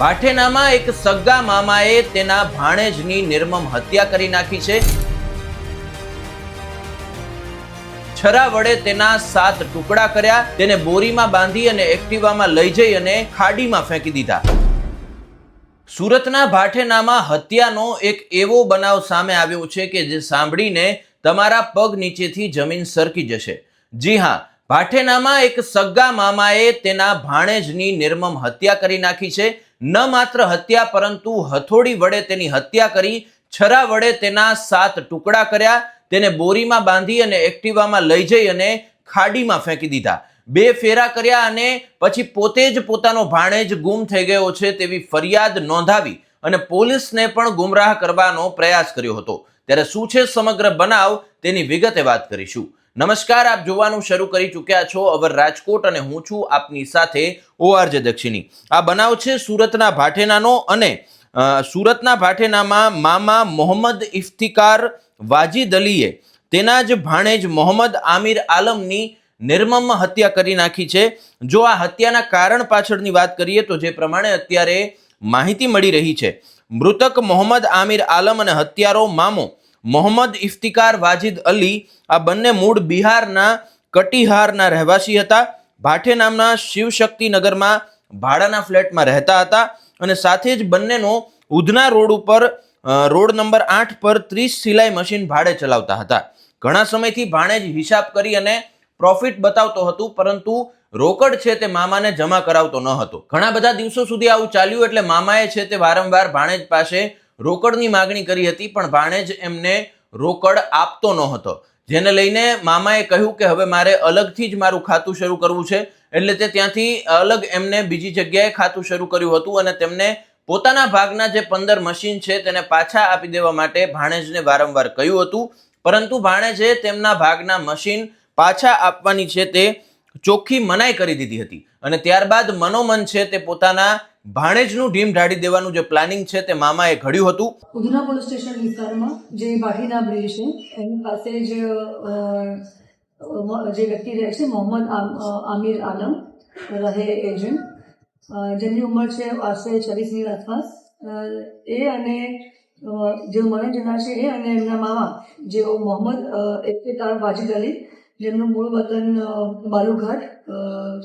ભાઠેનામાં એક સગ્ગા મામાએ તેના ભાણેજની નિર્મમ હત્યા કરી નાખી છે. છરા વડે તેના સાત ટુકડા કર્યા, તેને બોરીમાં બાંધી અને એક્ટિવામાં લઈ જઈ અને ખાડીમાં ફેંકી દીધા. સુરતના ભાઠેનામાં હત્યાનો એક એવો બનાવ સામે આવ્યો છે કે જે સાંભળીને તમારા પગ નીચેથી જમીન સરકી જશે. જી હા, ભાઠેનામાં એક સગ્ગા મામાએ તેના ભાણેજની નિર્મમ હત્યા કરી નાખી છે. ન માત્ર હત્યા, પરંતુ હથોડી વડે તેની હત્યા કરી, છરા વડે તેના સાત ટુકડા કર્યા, તેને બોરીમાં બાંધી અને એક્ટિવામાં લઈ જઈ અને ખાડીમાં ફેંકી દીધા. બે ફેરા કર્યા અને પછી પોતે જ પોતાનો ભાણેજ ગુમ થઈ ગયો છે તેવી ફરિયાદ નોંધાવી અને પોલીસને પણ ગુમરાહ કરવાનો પ્રયાસ કર્યો હતો. ત્યારે શું છે સમગ્ર બનાવ તેની વિગતે વાત કરીશું. નમસ્કાર, આપ જોવાનું શરૂ કરી ચૂક્યા છો અવર રાજકોટ અને હું છું આપની સાથે ઓઆરજે દક્ષિણી. આ બનાવ છે સુરતના ભાઠેનાનો અને સુરતના ભાઠેનામાં મામા મોહમ્મદ ઇફ્તિકાર વાજીદ અલીએ તેના જ ભાણેજ મોહમ્મદ આમિર આલમની નિર્મમ હત્યા કરી નાખી છે. જો આ હત્યાના કારણ પાછળની વાત કરીએ તો જે પ્રમાણે અત્યારે માહિતી મળી રહી છે. મૃતક મોહમ્મદ આમિર આલમ અને હત્યારો મામો મોહમ્મદ ઇફ્તિકાર વાજિદ અલી આ બંને મૂળ બિહારના કટિહારના રહેવાસી હતા. ભાઠે નામના શિવશક્તિનગરમાં ભાડાના ફ્લેટમાં રહેતા હતા અને સાથે જ બંનેનો ઉધના રોડ ઉપર રોડ નંબર આઠ પર ત્રીસ સિલાઈ મશીન ભાડે ચલાવતા હતા. ઘણા સમયથી ભાણેજ હિસાબ કરી અને પ્રોફિટ બતાવતો હતું, પરંતુ રોકડ છે તે મામાને જમા કરાવતો ન હતો. ઘણા બધા દિવસો સુધી આવું ચાલ્યું એટલે મામાએ છે તે વારંવાર ભાણેજ પાસે રોકડની માગણી કરી હતી, પણ ભાણેજ એમને રોકડ આપતો ન હતો જેને લઈને મામાએ કહ્યું કે હવે મારે અલગથી જ મારું ખાતું શરૂ કરવું છે, એટલે તે ત્યાંથી અલગ એમને બીજી જગ્યાએ ખાતું શરૂ કર્યું હતું અને તેમને પોતાના ભાગના જે પંદર મશીન છે તેને પાછા આપી દેવા માટે ભાણેજને વારંવાર કહ્યું હતું. પરંતુ ભાણેજે તેમના ભાગના મશીન પાછા આપવાની છે તે ચોખ્ખી મનાઈ કરી દીધી હતી અને ત્યારબાદ મનોમન છે તે પોતાના ભાણેજનું ઢીમ ઢાળી દેવાનું જે પ્લાનિંગ છે તે મામાએ ઘડ્યું હતું. ઉધના પોલીસ સ્ટેશન વિસ્તારમાં જે બાહીના બ્રિજ છે, એની પાસે જ જે વ્યક્તિ રહે છે, મોહમ્મદ આમ- આમિર આલમ, રહે એજન્ટ. જેમની ઉંમર છે આશરે છવ્વીસની આસપાસ. એ અને જે મરણ જનાર છે એ અને એમના મામા, જેઓ મોહમ્મદ ઇફ્તિકાર વાજીદ અલી, જેમનું મૂળ વતન બાલુઘાટ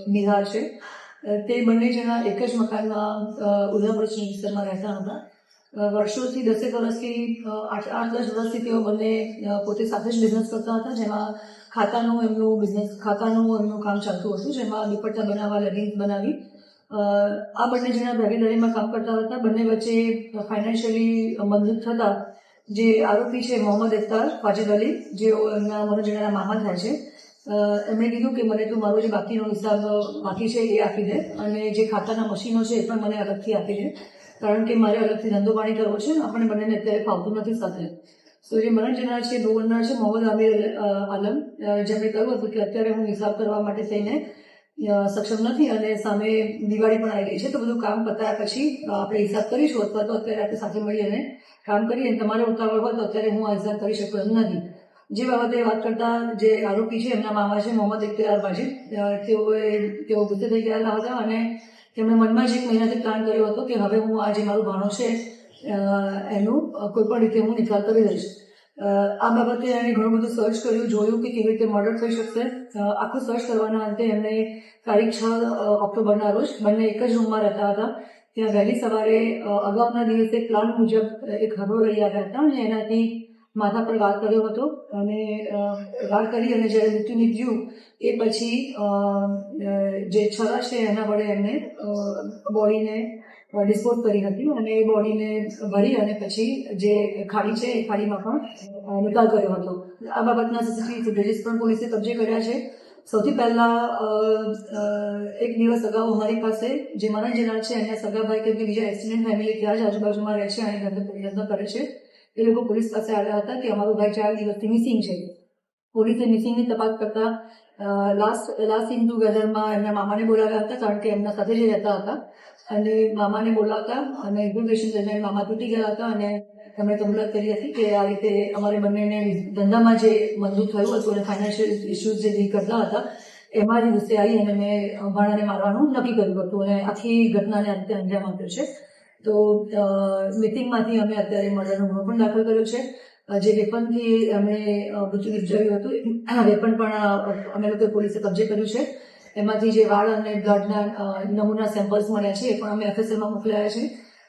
બિહાર છે. તે બંને જણા એક જ મકાનમાં સ્ટેશન વિસ્તારમાં રહેતા હતા. વર્ષોથી દસેક વર્ષથી આઠ આઠ, દસ વર્ષથી તેઓ બંને પોતે સાથે જ બિઝનેસ કરતા હતા, જેમાં ખાતાનું એમનું બિઝનેસ ખાતાનું એમનું કામ ચાલતું હતું, જેમાં દુપટ્ટા બનાવવા લગીન્સ બનાવી. આ બંને જણા ભાગીદારીમાં કામ કરતા હતા. બંને વચ્ચે ફાઇનાન્શિયલી મંદુક થતા જે આરોપી છે, મોહમ્મદ ઇફતાર વાજિદ અલી, જેઓ એમના મને મામા થાય છે એમણે કીધું કે મને તું મારો જે બાકીનો હિસાબ બાકી છે એ આપી દે અને જે ખાતાના મશીનો છે એ પણ મને અલગથી આપી દે. કારણ કે મારે અલગથી ધંધો પાણી કરવો છે, આપણે બંનેને અત્યારે ફાવતું નથી સાથે. તો જે મરણ જનાર છે ડો ઓનર છે, મોહમ્મદ આમિર આલમ જેમણે કહ્યું હતું કે અત્યારે હું હિસાબ કરવા માટે થઈને સક્ષમ નથી અને સામે દિવાળી પણ આવી ગઈ છે, તો બધું કામ પતાયા પછી આપણે હિસાબ કરીશું અથવા તો અત્યારે આપણે સાથે મળી અને કામ કરીએ અને તમારે ઉતાવળ હોય તો અત્યારે હું આ હિસાબ કરી શકું એમ નથી. જે બાબતે વાત કરતા જે આરોપી છે, એમના મામા છે, મોહમ્મદ ઇખ્તિયાર વાજીદ તેઓએ, તેઓ ગુસ્સે થઈ ગયેલા હતા અને તેમણે મનમાં જ એક મહિનાથી પ્લાન કર્યો હતો કે હવે હું આ જે મારું ભાણો છે એનું કોઈ પણ રીતે હું નિકાલ કરી દઈશ. આ બાબતે એણે ઘણું બધું સર્ચ કર્યું, જોયું કે કેવી રીતે મર્ડર થઈ શકશે. આખું સર્ચ કરવાના અંતે એમને તારીખ છ ઓક્ટોબરના રોજ બંને એક જ રૂમમાં રહેતા હતા. ત્યાં વહેલી સવારે અગાઉના દિવસે પ્લાન મુજબ એક હરો લઈ આવ્યા હતા અને એનાથી માથા પર વાર કર્યો હતો અને વાત કરી અને જ્યારે મૃત્યુ નીપજ્યું, એ પછી જે છરા છે એના વડે એમને બોડીને ડિસ્પોઝ કરી હતી અને એ બોડીને ભરી અને પછી જે ખાડી છે એ ખાડીમાં પણ નિકાલ કર્યો હતો. આ બાબતના સીસીટીવી ફૂટેજીસ પણ પોલીસે કબજે કર્યા છે. સૌથી પહેલા એક દિવસ અગાઉ અમારી પાસે જે મરણ જનાર છે એના સગાભાઈ કે બીજા એક્સિડન્ટ ફેમિલી ત્યાં જ આજુબાજુમાં રહે છે અને ધંધો કરે છે. એ લોકો પોલીસ પાસે આવ્યા હતા કે અમારું ભાઈ ચાર દિવસથી મિસિંગ છે. પોલીસે મિસિંગની તપાસ કરતા લાસ્ટ લાસ્ટ ઇન ટુગેધરમાં એમના મામાને બોલાવ્યા હતા કારણ કે એમના સાથે જ રહેતા હતા. અને મામાને બોલાવતા અને ઇન્ફોર્મેશન દરમિયાન મામા તૂટી ગયા હતા અને એમણે કમ્પ્લેન કરી હતી કે આ રીતે અમારે બંનેને ધંધામાં જે મંજૂર થયું હતું અને ફાઇનાન્શિયલ ઇસ્યુઝ જે કરતા હતા, એમાં જ ગુસ્સે આવી અને મેં ભાણાને મારવાનું નક્કી કર્યું હતું. અને આખી ઘટનાને અંતે અંજામ આપ્યો છે. તો મિટિંગમાંથી અમે અત્યારે મર્ડરનો ગુનો પણ દાખલ કર્યો છે. જે વેપનથી અમે મૃત્યુ નિપજાવ્યું હતું આ વેપન પણ અમે લોકો પોલીસે કબજે કર્યું છે. એમાંથી જે વાળ અને બ્લડના નમૂના સેમ્પલ્સ મળ્યા છે, એ પણ અમે એફએસએલમાં મોકલાયા છે.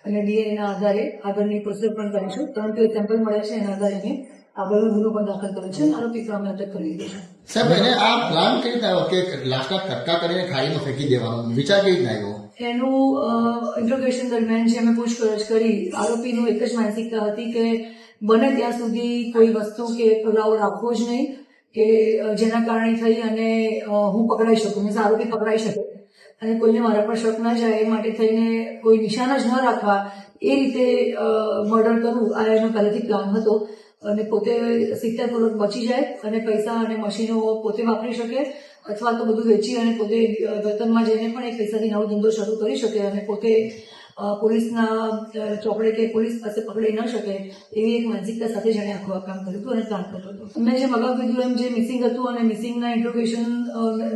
અને ડીએનએના આધારે આગળની પ્રોસેસ પણ કરીશું. પરંતુ એ સેમ્પલ મળ્યા છે, એના આધારે અમે આગળનો ગુનો પણ દાખલ કર્યો છે. આરોપી પણ અમે અટક કરી દીધો છે. સાહેબ, એને આ પ્લાન કઈ રીતે કે લાશના કટકા કરીને ખાડીમાં ફેંકી દેવાનો, વિચાર કઈ રીતે આવ્યો? એનું ઇન્ટ્રોગેશન દરમિયાન જે અમે પૂછપરછ કરી, આરોપીનું એક જ માનસિકતા હતી કે બને ત્યાં સુધી કોઈ વસ્તુ કે પુરાવો રાખવો જ નહીં, કે જેના કારણે થઈ અને હું પકડાઈ શકું, મીન્સ આરોપી પકડાઈ શકે. અને કોઈને મારા પર શક ના જાય એ માટે થઈને કોઈ નિશાન જ ન રાખવા એ રીતે મર્ડર કરવું આ એનો પહેલેથી પ્લાન હતો. અને પોતે સિત્તેરપૂર્વક બચી જાય અને પૈસા અને મશીનો પોતે વાપરી શકે અથવા તો બધું વેચી અને પોતે વેતનમાં જઈને પણ એ પૈસાથી નવો ધંધો શરૂ કરી શકે અને પોતે પોલીસના ચોપડે કે પોલીસ પાસે પકડી ન શકે એવી એક માનસિકતા સાથે જેણે આખું આ કામ કર્યું હતું અને પ્લાન કર્યો હતો. મેં જે મગાવ કીધું એમ, જે મિસિંગ હતું અને મિસિંગના ઇન્ટ્રોગેશન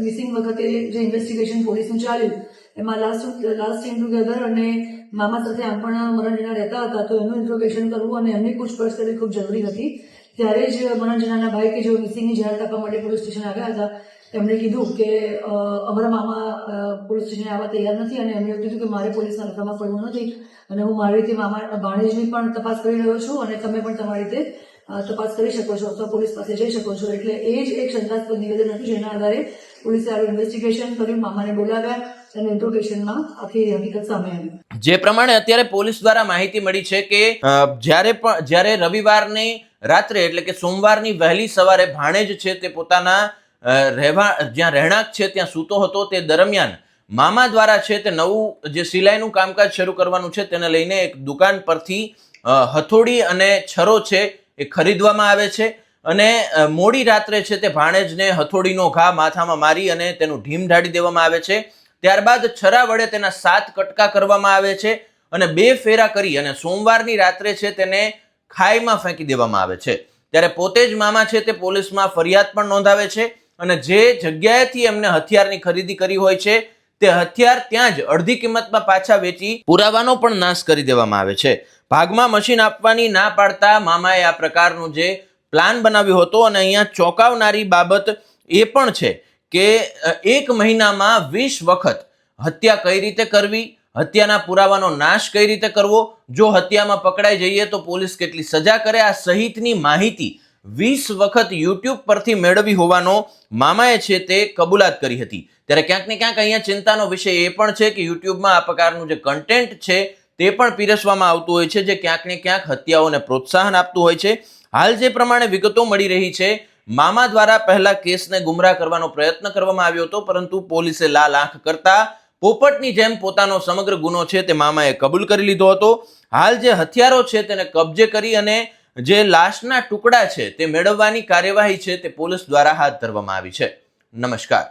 મિસિંગ વખતે જે ઇન્વેસ્ટિગેશન પોલીસનું ચાલ્યું, એમાં લાસ્ટ લાસ્ટ ટુગેધર અને મામા સાથે આમ પણ મરણજીના રહેતા હતા, તો એનું ઇન્ટ્રોગેશન કરવું અને એમની પૂછપરછ કરવી ખૂબ જરૂરી હતી. ત્યારે જ મરણજીનાના ભાઈ કે જેઓ મિસિંગની જાણ આપવા માટે પોલીસ સ્ટેશન આવ્યા હતા એમણે કીધું કે અમારા મામા પોલીસ સ્ટેશને આવવા તૈયાર નથી અને એમણે કીધું કે મારે પોલીસના રસ્તામાં પડવું નથી અને હું મારી રીતે મામા, ભાણેજની પણ તપાસ કરી રહ્યો છું અને તમે પણ તમારી રીતે તપાસ કરી શકો છો અથવા પોલીસ પાસે જઈ શકો છો. એટલે એ જ એક શંકાસ્પદ નિવેદન હતું જેના આધારે પોલીસે આવું ઇન્વેસ્ટિગેશન કર્યું, મામાને બોલાવ્યા જે પ્રમાણે અત્યારે પોલીસ દ્વારા માહિતી મળી છે કે જ્યારે પણ, જ્યારે રવિવારની રાત્રે, એટલે કે સોમવારની વહેલી સવારે ભાણેજ છે તે પોતાના રહેવા, જ્યાં રહેણાંક છે, ત્યાં સૂતો હતો, તે દરમિયાન મામા દ્વારા છે તે નવું, જે સિલાઈનું કામકાજ શરૂ કરવાનું છે, તેને લઈને એક દુકાન પરથી હથોડી અને છરો છે એ ખરીદવામાં આવે છે અને મોડી રાત્રે છે તે ભાણેજને હથોડીનો ઘા માથામાં મારી અને તેનું ઢીમ ઢાળી દેવામાં આવે છે. ત્યારબાદ છરા વડે તેના સાત કટકા કરવામાં આવે છે અને બે ફેરા કરી અને સોમવારની રાત્રે છે તેને ખાઈમાં ફેંકી દેવામાં આવે છે. ત્યારે પોતે જ મામા છે તે પોલીસમાં ફરિયાદ પણ નોંધાવે છે અને જે જગ્યાએથી એમને હથિયારની ખરીદી કરી હોય છે તે હથિયાર ત્યાં જ અડધી કિંમતમાં પાછા વેચી પુરાવાનો પણ નાશ કરી દેવામાં આવે છે. ભાગમાં મશીન આપવાની ના પાડતા મામાએ આ પ્રકારનું જે પ્લાન બનાવ્યો હતો અને અહીંયા ચોંકાવનારી બાબત એ પણ છે કે એક મહિનામાં વીસ વખત હત્યા કઈ રીતે કરવી, હત્યાના પુરાવાનો નાશ કઈ રીતે કરવો, જો હત્યામાં પકડાઈ જઈએ તો પોલીસ કેટલી સજા કરે, આ સહિતની માહિતી વીસ વખત યુટ્યુબ પરથી મેળવી હોવાનો મામાએ છે તે કબૂલાત કરી હતી. ત્યારે ક્યાંક ને ક્યાંક અહીંયા ચિંતાનો વિષય એ પણ છે કે યુટ્યુબમાં આ પ્રકારનું જે કન્ટેન્ટ છે તે પણ પીરસવામાં આવતું હોય છે, જે ક્યાંક ને ક્યાંક હત્યાઓને પ્રોત્સાહન આપતું હોય છે. હાલ જે પ્રમાણે વિગતો મળી રહી છે મામા દ્વારા પહેલા કેસને ગુમરાહ કરવાનો પ્રયત્ન કરવામાં આવ્યો હતો, પરંતુ પોલીસે લાલ આંખ કરતા પોપટની જેમ પોતાનો સમગ્ર ગુનો છે તે મામાએ કબૂલ કરી લીધો હતો. હાલ જે હથિયારો છે તેને કબજે કરી અને જે લાશના ટુકડા છે તે મેળવવાની કાર્યવાહી છે તે પોલીસ દ્વારા હાથ ધરવામાં આવી છે. નમસ્કાર.